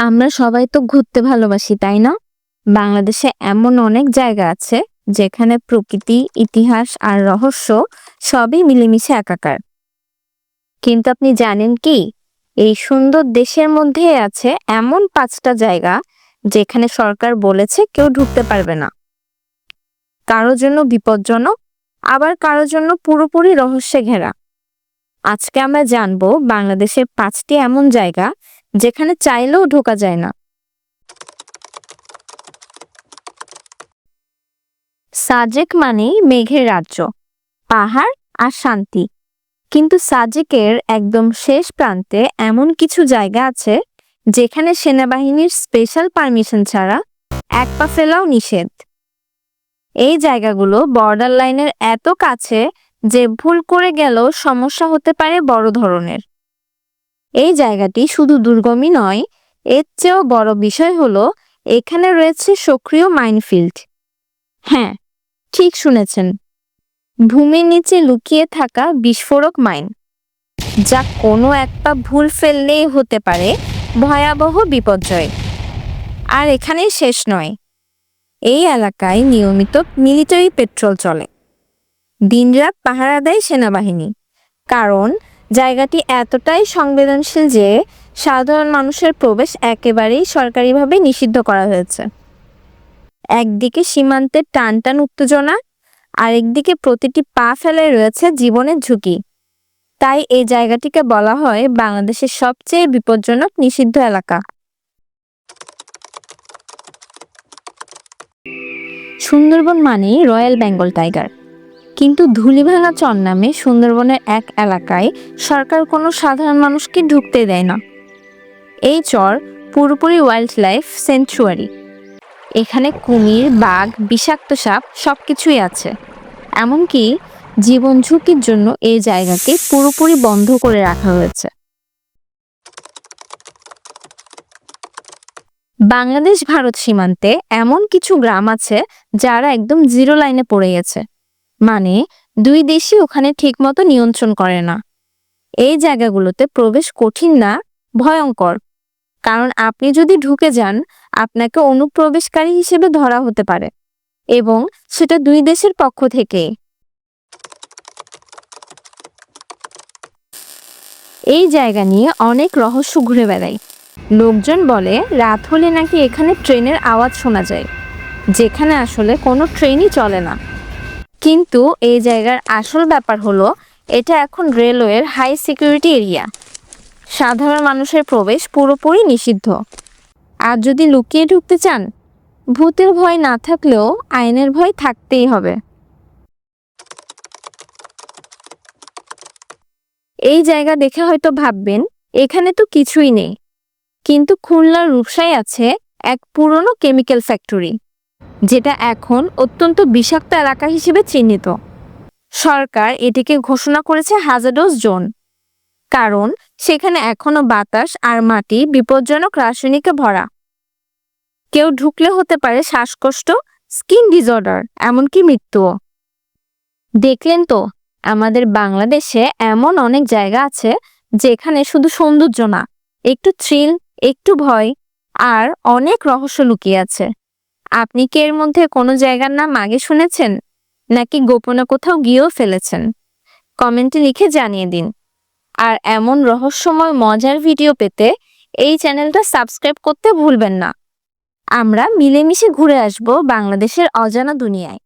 আমরা সবাই তো ঘুরতে ভালোবাসি, তাই না? বাংলাদেশে এমন অনেক জায়গা আছে যেখানে প্রকৃতি, ইতিহাস আর রহস্য সবই মিলেমিশে একাকার। কিন্তু আপনি জানেন কি? এই সুন্দর দেশের মধ্যে আছে এমন পাঁচটা জায়গা যেখানে সরকার বলেছে কেউ ঢুকতে পারবে না। কারোর জন্য বিপজ্জনক, আবার কারও জন্য পুরোপুরি রহস্যে ঘেরা। আজকে আমরা জানব বাংলাদেশের পাঁচটি এমন জায়গা যেখানে চাইলেও ঢোকা যায় না। সাজেক মানেই মেঘের রাজ্য, পাহাড় আর শান্তি। কিন্তু সাজেকের একদম শেষ প্রান্তে এমন কিছু জায়গা আছে, যেখানে সেনাবাহিনীর স্পেশাল পারমিশন ছাড়া এক পা ফেলাও নিষেধ। এই জায়গাগুলো বর্ডার লাইনের এত কাছে যে ভুল করে গেলেও সমস্যা হতে পারে বড় ধরনের। এই জায়গাটি শুধু দুর্গমই নয়, এর চেয়েও বড় বিষয় হলো, এখানে রয়েছে সক্রিয় মাইনফিল্ড হ্যাঁ ঠিক শুনেছেন। ভূমির নিচে লুকিয়ে থাকা বিস্ফোরক মাইন যা কোনো একটা ভুল ফেললেই হতে পারে, ভয়াবহ বিপর্যয়। আর এখানেই শেষ নয়। এই এলাকায় নিয়মিত মিলিটারি পেট্রোল চলে। দিনরাত পাহারা দেয় সেনাবাহিনী। কারণ জায়গাটি এতটাই সংবেদনশীল যে সাধারণ মানুষের প্রবেশ একেবারেই সরকারিভাবে নিষিদ্ধ করা হয়েছে। একদিকে সীমান্তের টান টান উত্তেজনা, আরেকদিকে প্রতিটি পা ফেলে রয়েছে জীবনের ঝুঁকি। তাই এই জায়গাটিকে বলা হয় বাংলাদেশের সবচেয়ে বিপজ্জনক নিষিদ্ধ এলাকা। সুন্দরবন মানেই রয়্যাল বেঙ্গল টাইগার। কিন্তু ধুলিভাঙা চর নামে সুন্দরবনের এক এলাকায় সরকার কোনো সাধারণ মানুষকে ঢুকতে দেয় না। এই চর পুরোপুরি ওয়াইল্ড লাইফ সেঞ্চুয়ারি এখানে কুমির, বাঘ, বিষাক্ত সাপ সবকিছুই আছে। এমনকি জীবন ঝুঁকির জন্য এই জায়গাকে পুরোপুরি বন্ধ করে রাখা হয়েছে। বাংলাদেশ ভারত সীমান্তে এমন কিছু গ্রাম আছে যারা একদম জিরো লাইনে পড়ে গেছে। মানে দুই দেশই ওখানে ঠিকমতো নিয়ন্ত্রণ করে না। এই জায়গাগুলোতে প্রবেশ কঠিন না, ভয়ঙ্কর। কারণ আপনি যদি ঢুকে যান, আপনাকে অনুপ্রবেশকারী হিসেবে ধরা হতে পারে এবং সেটা দুই দেশের পক্ষ থেকে। এই জায়গা নিয়ে অনেক রহস্য ঘুরে বেড়ায়। লোকজন বলে, রাত হলে নাকি এখানে ট্রেনের আওয়াজ শোনা যায়, যেখানে আসলে কোনো ট্রেনই চলে না। কিন্তু এই জায়গার আসল ব্যাপার হলো, এটা এখন রেলওয়ের হাই সিকিউরিটি এরিয়া সাধারণ মানুষের প্রবেশ পুরোপুরি নিষিদ্ধ। আর যদি লুকিয়ে ঢুকতে চান, ভূতের ভয় না থাকলেও আইনের ভয় থাকতেই হবে। এই জায়গা দেখে হয়তো ভাববেন, এখানে তো কিছুই নেই। কিন্তু খুলনার রূপসায় আছে এক পুরনো কেমিক্যাল ফ্যাক্টরি যেটা এখন অত্যন্ত বিষাক্ত এলাকা হিসেবে চিহ্নিত। সরকার এটিকে ঘোষণা করেছে হাজারডোজ জোন কারণ সেখানে এখনও বাতাস আর মাটি বিপজ্জনক রাসায়নিকে ভরা। কেউ ঢুকলে হতে পারে শ্বাসকষ্ট স্কিন ডিসঅর্ডার এমনকি মৃত্যুও। দেখলেন তো, আমাদের বাংলাদেশে এমন অনেক জায়গা আছে যেখানে শুধু সৌন্দর্য না, একটু থ্রিল একটু ভয়, আর অনেক রহস্য লুকিয়ে আছে। আপনি কি এর মধ্যে কোনো জায়গার নাম আগে শুনেছেন? নাকি গোপনে কোথাও গিয়েও ফেলেছেন? কমেন্টে লিখে জানিয়ে দিন। আর এমন রহস্যময়, মজার ভিডিও পেতে এই চ্যানেলটা সাবস্ক্রাইব করতে ভুলবেন না। আমরা মিলেমিশে ঘুরে আসব বাংলাদেশের অজানা দুনিয়ায়।